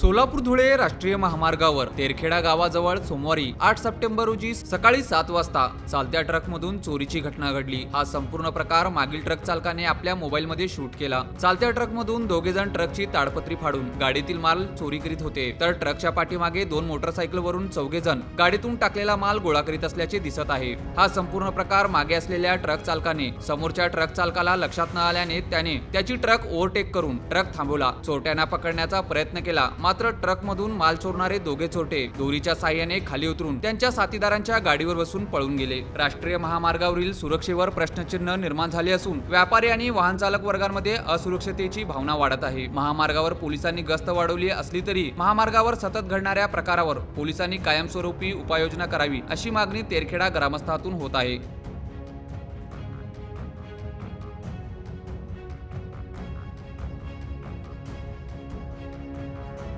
सोलापूर धुळे राष्ट्रीय महामार्गावर तेरखेडा गावाजवळ सोमवारी आठ सप्टेंबर रोजी सकाळी सात वाजता चालत्या ट्रकमधून चोरीची घटना घडली. हा संपूर्ण प्रकार मागील ट्रक चालकाने आपल्या मोबाईलमध्ये शूट केला. चालत्या ट्रकमधून दोघे जण ट्रकची ताडपत्री फाडून गाडीतील माल चोरी करीत होते. तर ट्रकच्या पाठीमागे दोन मोटरसायकलवरून चौघे जण गाडीतून टाकलेला माल गोळा करीत असल्याचे दिसत आहे. हा संपूर्ण प्रकार मागे असलेल्या ट्रक चालकाने समोरच्या ट्रक चालकाला लक्षात न आल्याने त्याने त्याची ट्रक ओव्हरटेक करून ट्रक थांबवला. चोरट्यांना पकडण्याचा प्रयत्न केला. मात्र ट्रकमधून माल चोरणारे दोघे चोरटे दोरीच्या साह्याने खाली उतरून त्यांच्या साथीदारांच्या गाडीवर बसून पळून गेले. राष्ट्रीय महामार्गावरील सुरक्षेवर प्रश्नचिन्ह निर्माण झाले असून व्यापारी आणि वाहन चालक वर्गांमध्ये असुरक्षतेची भावना वाढत आहे. महामार्गावर पोलिसांनी गस्त वाढवली असली तरी महामार्गावर सतत घडणाऱ्या प्रकारावर पोलिसांनी कायमस्वरूपी उपाययोजना करावी अशी मागणी तेरखेडा ग्रामस्थातून होत आहे.